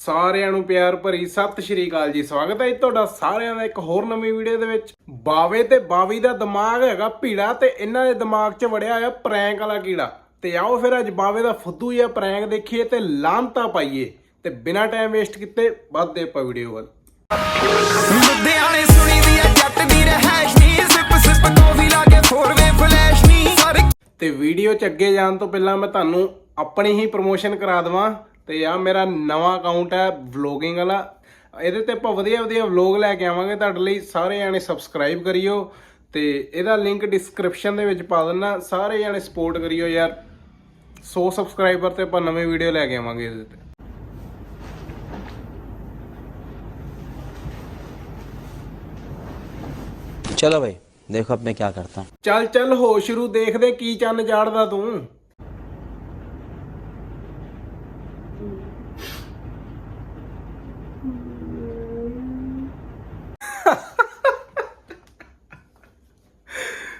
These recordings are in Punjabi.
ਸਾਰਿਆਂ ਨੂੰ ਪਿਆਰ ਭਰੀ ਸਤਿ ਸ਼੍ਰੀ ਅਕਾਲ ਜੀ। ਸਵਾਗਤ ਹੈ ਜੀ ਤੁਹਾਡਾ ਸਾਰਿਆਂ ਦਾ ਇੱਕ ਹੋਰ ਨਵੀਂ ਵੀਡੀਓ ਦੇ ਵਿੱਚ। ਬਾਵੇ ਤੇ ਬਾਵੀ ਦਾ ਦਿਮਾਗ ਹੈਗਾ ਭੀੜਾ ਤੇ ਇਹਨਾਂ ਦੇ ਦਿਮਾਗ 'ਚ ਵੜਿਆ ਹੋਇਆ ਪ੍ਰੈਂਕ ਵਾਲਾ ਕੀੜਾ। ਤੇ ਆਓ ਫਿਰ ਅੱਜ ਬਾਵੇ ਦਾ ਫੁੱਦੂ ਜਿਹਾ ਪ੍ਰੈਂਕ ਦੇਖੀਏ ਤੇ ਲਾਂਤਾ ਪਾਈਏ। ਤੇ ਬਿਨਾਂ ਟਾਈਮ ਵੇਸਟ ਕੀਤੇ ਵੱਧਦੇ ਆਪਾਂ ਵੀਡੀਓ ਵੱਲ। ਲੁਧਿਆਣੇ ਸੁਣੀ ਦੀ ਆ ਜੱਟ ਦੀ ਰਹਿਸ਼ ਨੀ। ਸਿਪ ਸਿਪ ਕੌਫੀ ਲਾ ਕੇ ਫੋਰ ਵੇ ਫਲੈਸ਼ ਨੀ। ਸਾਰੇ ਤੇ ਵੀਡੀਓ 'ਚ ਅੱਗੇ ਜਾਣ ਤੋਂ ਪਹਿਲਾਂ ਮੈਂ ਤੁਹਾਨੂੰ ਆਪਣੀ ਹੀ ਪ੍ਰੋਮੋਸ਼ਨ ਕਰਾ ਦਵਾਂ। ਤੇ ਆ ਮੇਰਾ ਨਵਾਂ ਅਕਾਊਂਟ ਹੈ ਵਲੋਗਿੰਗ ਵਾਲਾ। ਇਹਦੇ ਤੇ ਆਪਾਂ ਵਧੀਆ ਵਧੀਆ ਵਲੋਗ ਲੈ ਕੇ ਆਵਾਂਗੇ ਤੁਹਾਡੇ ਲਈ। ਸਾਰੇ ਜਾਣੇ ਸਬਸਕ੍ਰਾਈਬ ਕਰਿਓ ਤੇ ਇਹਦਾ ਲਿੰਕ ਡਿਸਕ੍ਰਿਪਸ਼ਨ ਦੇ ਵਿੱਚ ਪਾ ਦਿੰਨਾ। ਸਾਰੇ ਜਾਣੇ ਸਪੋਰਟ ਕਰਿਓ ਯਾਰ। 100 ਸਬਸਕ੍ਰਾਈਬਰ ਤੇ ਆਪਾਂ ਨਵੀਂ ਵੀਡੀਓ ਲੈ ਕੇ ਆਵਾਂਗੇ ਇਹਦੇ ਤੇ। ਚਲੋ ਭਾਈ ਦੇਖੋ ਅਬ ਮੈਂ ਕੀ ਕਰਤਾ। ਚੱਲ ਚੱਲ ਹੋ ਸ਼ੁਰੂ। ਦੇਖਦੇ ਕੀ ਚੰਨ ਜਾੜਦਾ ਤੂੰ।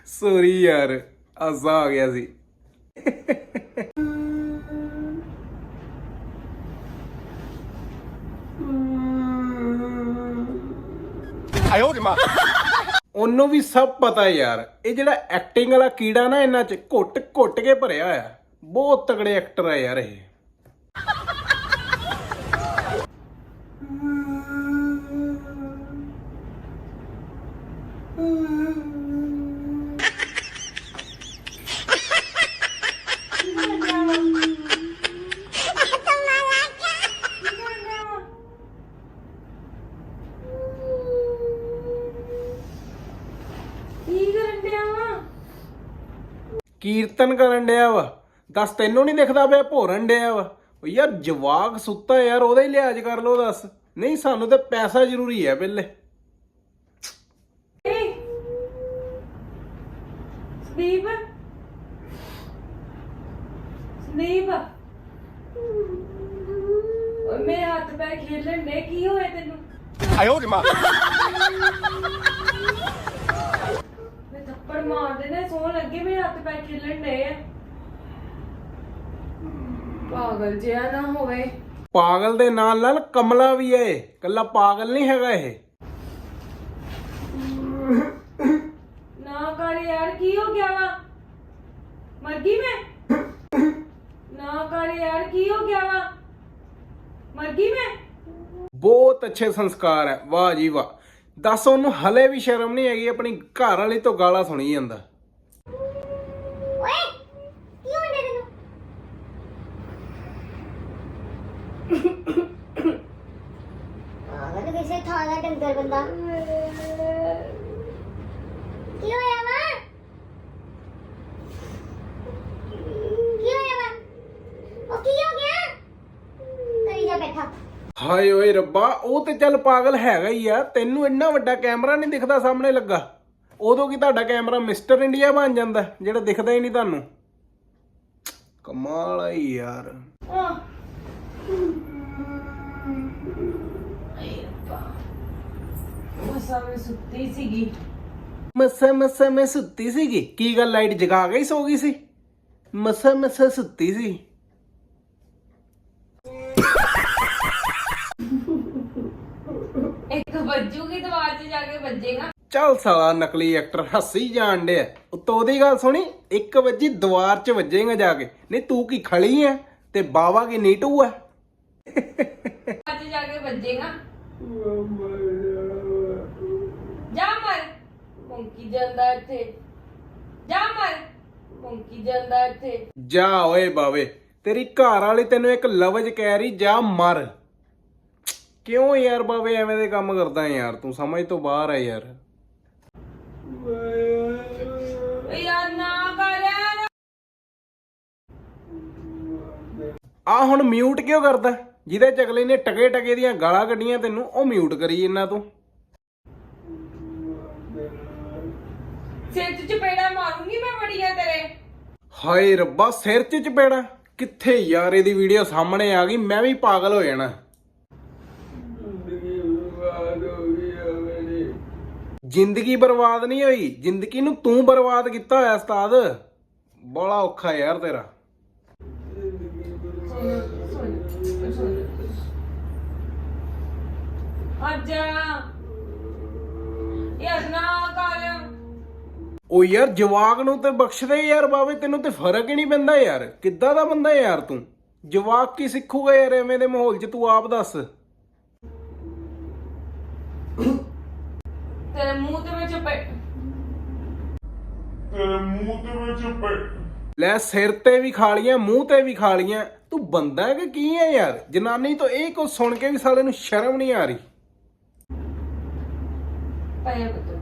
ਸੋਰੀ ਯਾਰ ਆਜ਼ਾ ਆ ਗਿਆ ਸੀ। ਉਹਨੂੰ ਵੀ ਸਭ ਪਤਾ ਯਾਰ ਇਹ ਜਿਹੜਾ ਐਕਟਿੰਗ ਵਾਲਾ ਕੀੜਾ ਨਾ ਇਹਨਾਂ 'ਚ ਘੁੱਟ ਘੁੱਟ ਕੇ ਭਰਿਆ ਹੋਇਆ ਬਹੁਤ ਤਗੜੇ ਐਕਟਰ ਆ ਯਾਰ ਇਹ। ਕੀ ਕਰਨ ਡਿਆ ਵਾ ਕੀਰਤਨ ਕਰਨ ਡਿਆ ਵਾ। ਦੱਸ, ਤੈਨੂੰ ਨਹੀਂ ਦਿਖਦਾ ਪਿਆ, ਭੋਰਨ ਡਿਆ ਵਾ। ਉਹ ਯਾਰ ਜਵਾਕ ਸੁੱਤਾ ਯਾਰ, ਉਹਦਾ ਹੀ ਲਿਹਾਜ਼ ਕਰ ਲੋ ਦੱਸ। ਨਹੀਂ, ਸਾਨੂੰ ਤੇ ਪੈਸਾ ਜ਼ਰੂਰੀ ਹੈ ਪਹਿਲੇ ਸੰਦੀਪ? ਸੰਦੀਪ? ਓਏ ਮੇਰੇ ਹੱਥ ਪੈ ਖੇਲਣ ਦੇ ਕੀ ਹੋਇਆ ਤੈਨੂੰ? ਮੈਂ ਥੱਪੜ ਮਾਰ ਦੇਣਾ ਸੌ ਲੱਗੇ ਮੇਰੇ ਹੱਥ ਪੈ ਖੇਲਣ ਦੇ ਆ। ਪਾਗਲ ਜਿਹਾ ਨਾ ਹੋਵੇ। ਪਾਗਲ ਦੇ ਨਾਲ ਨਾਲ ਕਮਲਾ ਵੀ ਹੈ ਇਹ ਕੱਲਾ ਪਾਗਲ ਨਹੀਂ ਹੈਗਾ ਇਹ। ਨਾ ਯਾਰ ਕੀ ਹੋ ਗਿਆ ਵਾ? ਮਰ ਗਈ ਮੈਂ? ਨਾ ਕਰ ਯਾਰ ਕੀ ਹੋ ਗਿਆ ਵਾ? ਮਰ ਗਈ ਮੈਂ? ਬਹੁਤ ਅੱਛੇ ਸੰਸਕਾਰ ਹੈ। ਵਾਹ ਜੀ ਵਾਹ। ਦੱਸ ਉਹਨੂੰ ਹਲੇ ਵੀ ਸ਼ਰਮ ਨਹੀਂ ਹੈਗੀ ਆਪਣੀ ਘਰ ਵਾਲੀ ਤੋਂ ਗਾਲਾਂ ਸੁਣੀ ਜਾਂਦਾ। ਓਏ ਕੀ ਤੈਨੂੰ? ਕਿਸੇ ਥਾਂ ਦਾ ਡੰਗਰ ਬੰਦਾ। ਕੀ ਹੋਇਆ ਵਾ ਕੀ ਹੋਇਆ ਵਾ ਉਹ ਕੀ ਹੋ ਗਿਆ ਕਰੀ ਜਾ ਬੈਠਾ ਹਾਏ ਓਏ ਰੱਬਾ, ਉਹ ਤੇ ਚੱਲ ਪਾਗਲ ਹੈਗਾ ਹੀ ਆ। ਤੈਨੂੰ ਇੰਨਾ ਵੱਡਾ ਕੈਮਰਾ ਨਹੀਂ ਦਿਖਦਾ ਸਾਹਮਣੇ ਲੱਗਾ। ਉਦੋਂ ਕੀ ਤੁਹਾਡਾ ਕੈਮਰਾ ਮਿਸਟਰ ਇੰਡੀਆ ਬਣ ਜਾਂਦਾ, ਜਿਹੜਾ ਦਿਖਦਾ ਹੀ ਨਹੀਂ ਤੁਹਾਨੂੰ? ਕਮਾਲ ਆ ਯਾਰ। ਆਹ ਮਸਾ ਸੁੱਤੀ ਸੀਗੀ ਮਸਾ ਮਸਾ ਮੈਂ ਸੁੱਤੀ ਸੀਗੀ। ਕੀ ਗੱਲ, ਲਾਈਟ ਜਗਾ ਗਈ ਸੋ ਗਈ ਸੀ? ਮਸਾ ਮਸਾਂ ਸੁੱਤੀ ਸੀ। 'ਚ ਜਾ ਕੇ ਵੱਜੇਗਾ। ਚੱਲ ਸਾਲਾ ਨਕਲੀ ਐਕਟਰ ਹੱਸੀ ਜਾਣ ਡਿਆ। ਉੱਤੋਂ ਉਹਦੀ ਗੱਲ ਸੁਣੀ ਇੱਕ ਵੱਜੀ ਦੀਵਾਰ 'ਚ ਵੱਜੇਗਾ ਜਾ ਕੇ। ਨਹੀਂ ਤੂੰ ਕੀ ਖੜੀ ਐ? ਤੇ ਬਾਵਾ ਕੀ ਨੀਟੂ ਐ? 'ਚ ਜਾ ਕੇ ਵੱਜੇਗਾ। ਜਾ ਮਰ। ਮੁੰਕੀ ਜਾਂਦਾ ਇੱਥੇ। ਜਾ ਮਰ। ਮੁੰਕੀ ਜਾਂਦਾ ਇੱਥੇ। ਜਾ ਓਏ ਬਾਵੇ ਤੇਰੀ ਘਰ ਵਾਲੀ ਤੈਨੂੰ ਇੱਕ ਲਫ਼ਜ਼ ਕਹਿ ਰਹੀ ਜਾ ਮਰ। ਕਿਉਂ ਯਾਰ ਬਾਵੇ ਐਵੇਂ ਦੇ ਕੰਮ ਕਰਦਾ ਯਾਰ? ਤੂੰ ਸਮਝ ਤੋਂ ਬਾਹਰ ਆ ਯਾਰ। ਓ ਯਾਰ ਨਾ ਕਰ ਯਾਰ। ਆ ਹੁਣ ਮਿਊਟ ਕਿਉਂ ਕਰਦਾ? ਜਿਹਦੇ ਚਗਲੇ ਨੇ ਟਕੇ ਟਕੇ ਦੀਆਂ ਗਾਲਾਂ ਕੱਢੀਆਂ ਤੈਨੂੰ ਉਹ ਮਿਊਟ ਕਰੀ ਇਹਨਾਂ ਤੂੰ। ਸਿਰ 'ਚ ਚਪੇੜਾ ਮਾਰੂੰਗੀ ਮੈਂ ਬੜੀਆਂ ਤੇਰੇ। ਹਾਏ ਰੱਬਾ ਸਿਰ 'ਚ ਚਪੇੜਾ? ਕਿੱਥੇ ਯਾਰ ਇਹਦੀ ਵੀਡੀਓ ਸਾਹਮਣੇ ਆ ਗਈ ਮੈਂ ਵੀ ਪਾਗਲ ਹੋ ਜਾਣਾ। ਜ਼ਿੰਦਗੀ ਬਰਬਾਦ ਨਹੀਂ ਹੋਈ। ਜ਼ਿੰਦਗੀ ਨੂੰ ਤੂੰ ਬਰਬਾਦ ਕੀਤਾ ਹੋਇਆ ਉਸਤਾਦ। ਬੜਾ ਔਖਾ ਯਾਰ ਤੇਰਾ। ਜਾ ਯਾਰ ਨਾ ਕਰ ਉਹ ਯਾਰ ਜਵਾਕ ਨੂੰ ਤੇ ਬਖਸ਼ ਦੇ ਯਾਰ ਬਾਵੇ ਤੈਨੂੰ ਤੇ ਫ਼ਰਕ ਹੀ ਨਹੀਂ ਪੈਂਦਾ ਯਾਰ। ਕਿੱਦਾਂ ਦਾ ਬੰਦਾ ਯਾਰ ਤੂੰ? ਜਵਾਕ ਕੀ ਸਿੱਖੂਗਾ ਯਾਰ ਐਵੇਂ ਦੇ ਮਾਹੌਲ 'ਚ ਤੂੰ ਆਪ ਦੱਸ। ਤੇਰੇ ਮੂੰਹ ਤੇ ਵਿੱਚ ਪੈ ਲੈ ਸਿਰ ਤੇ ਵੀ ਖਾ ਲੀਆਂ ਮੂੰਹ ਤੇ ਵੀ ਖਾ ਲੀਆਂ ਤੂੰ ਬੰਦਾ ਹੈ ਕਿ ਕੀ ਹੈ ਯਾਰ? ਜਨਾਨੀ ਤੋਂ ਇਹ ਕੁਝ ਸੁਣ ਕੇ ਵੀ ਸਾਲੇ ਨੂੰ ਸ਼ਰਮ ਨਹੀਂ ਆ ਰਹੀ। ਪਾਇਆ ਬਤੋ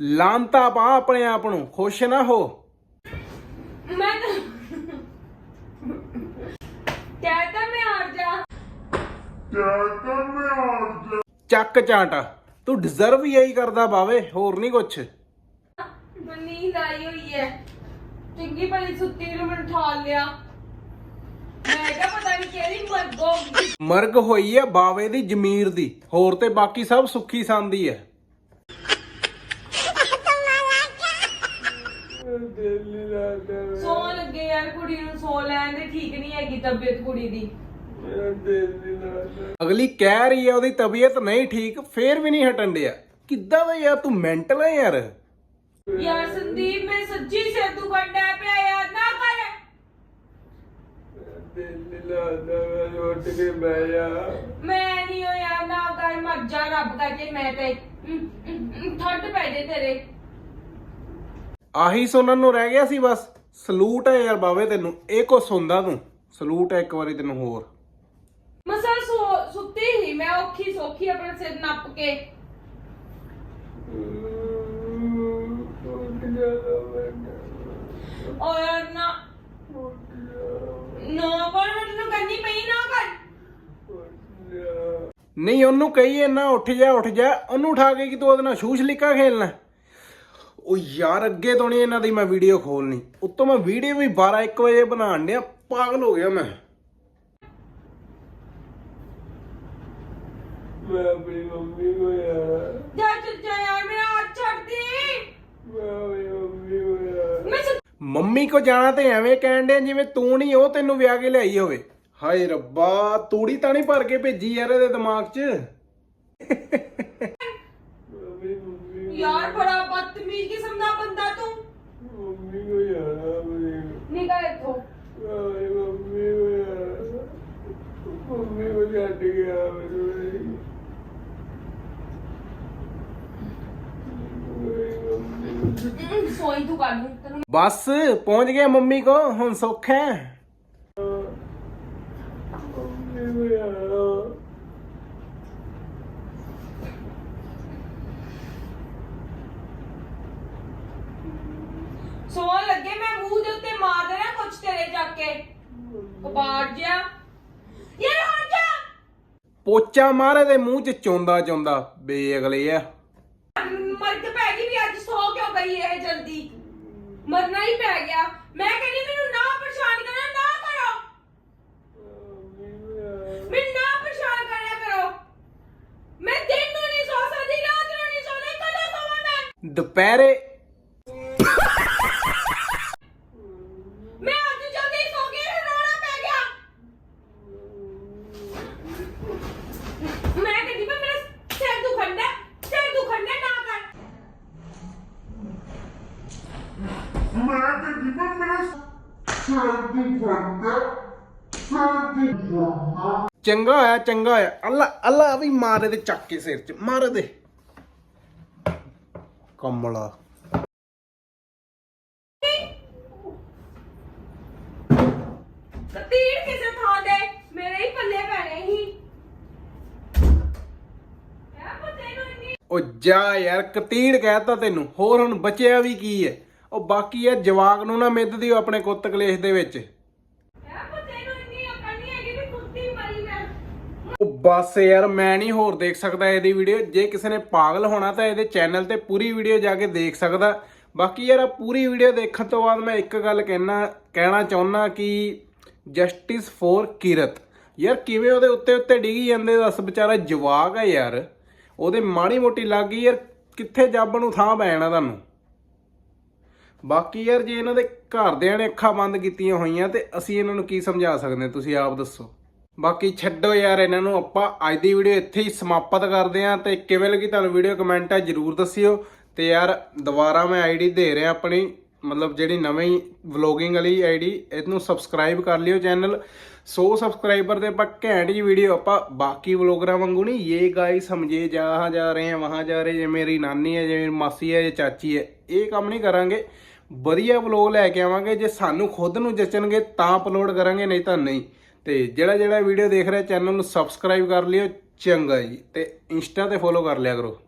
ਲਾਂਤਾ ਪਾ ਆਪਣੇ ਆਪ ਨੂੰ ਖੁਸ਼ ਨਾ ਹੋ। ਮੈਂ ਤਾਂ ਕਹਿਤਾ ਮੈਂ ਆ ਜਾ ਚੱਕ ਚਾਂਟਾ ਤੂੰ ਡਿਜ਼ਰਵ ਹੀ ਇਹੀ ਕਰਦਾ ਬਾਵੇ ਹੋਰ ਨਹੀਂ ਕੁਛ। ਮੈਨੂੰ ਨੀਂਦ ਆਈ ਹੋਈ ਹੈ। ਚੰਗੀ ਭਲੀ ਸੁੱਤੀ ਨੂੰ ਮੈਨੂੰ ਠਾਲ ਲਿਆ। ਮੈਂ ਕਿਹਾ ਪਤਾ ਨਹੀਂ ਕਿਹੜੀ ਮਰਗ ਹੋਈ ਹੈ ਬਾਵੇ ਦੀ ਜ਼ਮੀਰ ਦੀ। ਹੋਰ ਤੇ ਬਾਕੀ ਸਭ ਸੁੱਖੀ ਸੰਦੀ ਹੈ ਸੌਣ ਯਾਰ ਕੁੜੀ ਨੂੰ ਸੌ ਲੈਣ ਦੇ ਠੀਕ ਨਹੀਂ ਹੈਗੀ ਤਬੀਅਤ ਕੁੜੀ ਦੀ। ਅਗਲੀ ਕਹਿ ਰਹੀ ਹੈ ਉਹਦੀ ਤਬੀਅਤ ਨਹੀਂ ਠੀਕ ਫੇਰ ਵੀ ਨਹੀਂ ਹਟਣ ਡਿਆ। ਕਿੱਦਾਂ ਦਾ ਯਾਰ ਤੂੰ ਮੈਂਟਲ ਹੈ ਯਾਰ। ਯਾਰ ਸੰਦੀਪ ਮੈਂ ਸੱਚੀ ਸੇ ਤੂੰ ਕੰਡਾ ਪਿਆ ਯਾਰ ਨਾ ਕਰ। ਮੈਂ ਨਹੀਂ ਹੋਇਆ ਨਾ ਕਰ ਮਰ ਜਾ ਰੱਬ ਕਰਕੇ ਮੈਂ ਤੇ। ਠੰਡ ਪੈ ਜੇ ਤੇਰੇ। ਆਹੀ ਸੁਣਨ ਨੂੰ ਰਹਿ ਗਿਆ ਸੀ ਬਸ। ਸਲੂਟ ਹੈ ਯਾਰ ਬਾਵੇ ਤੈਨੂੰ ਇਹ ਕੋ ਸੁਣਦਾ ਤੂੰ। ਸਲੂਟ ਹੈ ਇੱਕ ਵਾਰੀ ਤੈਨੂੰ ਹੋਰ। ਮਸਾ ਸੋ ਸੁੱਤੀ ਹੀ ਮੈਂ ਔਖੀ ਸੌਖੀ ਆਪਣਾ ਸਿਰ ਨੱਪ ਕੇ। ਓ ਯਾਰ ਨਾ ਨਾ ਕਰ ਮੈਨੂੰ ਕੰਨੀ ਪਈ ਨਾ ਕਰ। ਨਹੀਂ ਉਹਨੂੰ ਕਹੀਏ ਨਾ ਉੱਠ ਜਾ ਉੱਠ ਜਾ। ਉਹਨੂੰ ਉਠਾ ਕੇ ਕਿ ਤੂੰ ਉਹਦੇ ਨਾਲ ਸ਼ੂਸ਼ ਲਿਕਾ ਖੇਲਣਾ? ਉਹ ਯਾਰ ਅੱਗੇ ਤੋਂ ਨਹੀਂ ਇਹਨਾਂ ਦੀ ਮੈਂ ਵੀਡੀਓ ਖੋਲਣੀ ਉੱਤੋਂ ਮੈਂ ਵੀਡੀਓ ਵੀ 12 1 ਵਜੇ ਬਣਾਉਣ ਡਿਆ। ਪਾਗਲ ਹੋ ਗਿਆ ਮੈਂ। ਮੈਂ ਆਪਣੀ ਮੰਮੀ ਕੋ ਯਾਰ। ਜਾ ਚੱਲ ਜਾ ਯਾਰ ਮੇਰਾ ਹੱਥ ਛੱਡ ਦੇ ਮੈਂ ਆਪਣੀ ਮੰਮੀ ਕੋ ਯਾਰ। ਮੈਂ ਸੱਚ- ਮੰਮੀ ਕੋ ਜਾਣਾ ਤੇ ਐਵੇਂ ਕਹਿਣ ਡਿਆ ਜਿਵੇਂ ਤੂੰ ਨਹੀਂ ਉਹ ਤੈਨੂੰ ਵਿਆਹ ਕੇ ਲਿਆਈ ਹੋਵੇ। ਹਾਏ ਰੱਬਾ ਤੂੜੀ ਤਾਂ ਨਹੀਂ ਭਰ ਕੇ ਭੇਜੀ ਯਾਰ ਇਹਦੇ ਦਿਮਾਗ 'ਚ। ਯਾਰ ਬੜਾ ਬਦਤਮੀਜ਼ ਕਿਸਮ ਦਾ ਬੰਦਾ ਤੂੰ? ਮੰਮੀ ਕੋ ਯਾਰ ਆਪਣੀ ਨਿਕਲ ਇੱਥੋਂ। ਆਪਣੀ ਮੰਮੀ ਕੋ ਯਾਰ ਮੰਮੀ ਕੋ ਛੱਡ ਗਿਆ ਮੈਨੂੰ। ਮੇਰੀ ਮੰਮੀ ਸੋਈ ਤੂੰ ਕਰ ਲੂੰ ਤੈਨੂੰ ਬਸ ਪਹੁੰਚ ਗਿਆ ਮੰਮੀ ਕੋ ਹੁਣ ਸੁੱਖ ਹੈ ਮੰਮੀ ਕੋ ਯਾਰ ਸੌਣ ਲੱਗੇ ਮੈਂ ਮੂੰਹ ਦੇ ਉੱਤੇ ਮਾਰ ਦੇਣਾ ਕੁਛ ਤੇਰੇ ਜਾ ਕੇ। ਕਬਾੜ ਜਿਆ ਯਾਰ ਹਟ ਜਾ। ਪੋਚਾ ਮਾਰੇ ਦੇ ਮੂੰਹ 'ਚ ਚੋਂਦਾ ਚੋਂਦਾ ਬੇ ਅਗਲੇ ਆ ਮਰਦ ਪੈ ਗਈ ਵੀ ਅੱਜ ਸੌ ਕਿਉਂ ਗਈ ਇਹ ਜਲਦੀ? ਮਰਨਾ ਹੀ ਪੈ ਗਿਆ। ਮੈਂ ਕਹਿੰਦੀ ਮੈਨੂੰ ਨਾ ਪਰੇਸ਼ਾਨ ਕਰੋ ਨਾ ਕਰੋ। ਮੈਨੂੰ ਨਾ ਪਰੇਸ਼ਾਨ ਕਰਿਆ ਕਰੋ। ਮੈਂ ਦਿਨ ਨੂੰ ਨਹੀਂ ਸੌ ਸਕਦੀ ਰਾਤ ਨੂੰ ਨਹੀਂ ਸੌਣਾ ਕਦੋਂ ਸੌਵਾਂ ਮੈਂ? ਦੁਪਹਿਰੇ ਮੈਂ ਅੱਜ ਜਲਦੀ ਸੌ ਗਈ ਤੇ ਰੋਣਾ ਪੈ ਗਿਆ ਮੈਂ ਕਹਿੰਦੀ ਮੈਂ ਮੇਰਾ ਸਿਰ ਦੁਖੰਡਾ ਸਿਰ ਦੁਖੰਡਾ ਨਾ ਕਰ ਚੰਗਾ ਹੋਇਆ ਚੰਗਾ ਹੋਇਆ। ਅੱਲਾ ਅੱਲਾ ਵੀ ਮਾਰੇ ਦੇ ਚੱਕ ਕੇ ਸਿਰ 'ਚ ਮਾਰ ਦੇ। ਕਮਲਾ। ਤੀਰ ਕਿਸੇ ਥਾਂ ਦੇ ਮੇਰੇ ਹੀ ਪੱਲੇ ਪੈਣੇ ਸੀ। ਕਿਆ ਪਤਾ ਇਹਨੂੰ ਇੰਨੀ ਉਹ ਜਾ ਯਾਰ ਕਤੀੜ ਕਹਿਤਾ ਤੈਨੂੰ। ਹੋਰ ਹੁਣ ਬਚਿਆ ਵੀ ਕੀ ਹੈ? ਉਹ ਬਾਕੀ ਇਹ ਜਵਾਕ ਨੂੰ ਨਾ ਮਿੱਧ ਦਿਓ ਆਪਣੇ ਕੁੱਤ ਕਲੇਸ਼ ਦੇ ਵਿੱਚ ਕਿਆ ਪਤਾ ਇਹਨੂੰ ਇੰਨੀ ਅਕਲ ਨਹੀਂ ਹੈਗੀ ਵੀ ਕੁੱਤੀ ਮਰੀ ਮੈਂ ਉਹ ਬਸ ਯਾਰ, ਮੈਂ ਨਹੀਂ ਹੋਰ ਦੇਖ ਸਕਦਾ ਇਹਦੀ ਵੀਡੀਓ ਜੇ ਕਿਸੇ ਨੇ ਪਾਗਲ ਹੋਣਾ ਤਾਂ ਇਹਦੇ ਚੈਨਲ ਤੇ ਪੂਰੀ ਵੀਡੀਓ ਜਾ ਕੇ ਦੇਖ ਸਕਦਾ। ਬਾਕੀ ਯਾਰ, ਆਹ ਪੂਰੀ ਵੀਡੀਓ ਦੇਖਣ ਤੋਂ ਬਾਅਦ ਮੈਂ ਇੱਕ ਗੱਲ ਕਹਿਣਾ ਕਹਿਣਾ ਚਾਹੁੰਦਾ ਕਿ ਜਸਟਿਸ ਫॉर ਕਿਰਤ। ਯਾਰ, ਕਿਵੇਂ ਉਹਦੇ ਉੱਤੇ ਉੱਤੇ ਡਿੱਗੀ ਜਾਂਦੇ ਦੱਸ ਵਿਚਾਰਾ ਜਵਾਕ ਹੈ ਯਾਰ। ਉਹਦੇ ਮਾੜੀ ਮੋਟੀ ਲੱਗ ਗਈ ਯਾਰ, ਕਿੱਥੇ ਜਾਬਣ ਨੂੰ ਥਾਂ ਪੈ ਜਾਣਾ ਤੁਹਾਨੂੰ। ਬਾਕੀ ਯਾਰ, ਜੇ ਇਹਨਾਂ ਦੇ ਘਰਦਿਆਂ ਨੇ ਅੱਖਾਂ ਬੰਦ ਕੀਤੀਆਂ ਹੋਈਆਂ ਤੇ ਅਸੀਂ ਇਹਨਾਂ ਨੂੰ ਕੀ ਸਮਝਾ ਸਕਦੇ ਤੁਸੀਂ ਆਪ ਦੱਸੋ। ਬਾਕੀ ਛੱਡੋ ਯਾਰ ਇਹਨਾਂ ਨੂੰ, ਆਪਾਂ ਅੱਜ ਦੀ ਵੀਡੀਓ ਇੱਥੇ ਹੀ ਸਮਾਪਤ ਕਰਦੇ ਹਾਂ ਤੇ ਕਿਵੇਂ ਲੱਗੀ ਤੁਹਾਨੂੰ ਵੀਡੀਓ ਕਮੈਂਟ ਆ ਜਰੂਰ ਦੱਸਿਓ। ਤੇ ਯਾਰ ਦੁਬਾਰਾ ਮੈਂ ਆਈਡੀ ਦੇ ਰਿਹਾ ਆਪਣੀ, ਮਤਲਬ ਜਿਹੜੀ ਨਵੀਂ ਵਲੋਗਿੰਗ ਵਾਲੀ ਆਈਡੀ ਇਹਨੂੰ ਸਬਸਕ੍ਰਾਈਬ ਕਰ ਲਿਓ ਚੈਨਲ 100 ਸਬਸਕ੍ਰਾਈਬਰ ਤੇ ਆਪਾਂ ਘੈਂਟ ਜੀ ਵੀਡੀਓ ਆਪਾਂ ਬਾਕੀ ਵਲੋਗਰਾਂ ਵਾਂਗੂ ਨਹੀਂ ਇਹ ਗਾਇਸ ਸਮਝੇ ਜਹਾਂ ਜਾ ਰਹੇ ਹਾਂ, ਵਹਾਂ ਜਾ ਰਹੇ ਜੇ ਮੇਰੀ ਨਾਨੀ ਹੈ, ਜੇ ਮੇਰੀ ਮਾਸੀ ਹੈ, ਜੇ ਚਾਚੀ ਹੈ, ਇਹ ਕੰਮ ਨਹੀਂ ਕਰਾਂਗੇ। ਵਧੀਆ ਵਲੋਗ ਲੈ ਕੇ ਆਵਾਂਗੇ, ਜੇ ਸਾਨੂੰ ਖੁਦ ਨੂੰ ਜਚਣਗੇ ਤਾਂ ਅਪਲੋਡ ਕਰਾਂਗੇ, ਨਹੀਂ ਤਾਂ ਨਹੀਂ। ਤੇ ਜਿਹੜਾ ਜਿਹੜਾ ਵੀਡੀਓ ਦੇਖ ਰਿਹਾ ਚੈਨਲ ਨੂੰ ਸਬਸਕ੍ਰਾਈਬ ਕਰ ਲਿਓ, ਚੰਗਾ ਜੀ। ਤੇ ਇੰਸਟਾ ਤੇ ਫੋਲੋ ਕਰ ਲਿਆ ਕਰੋ।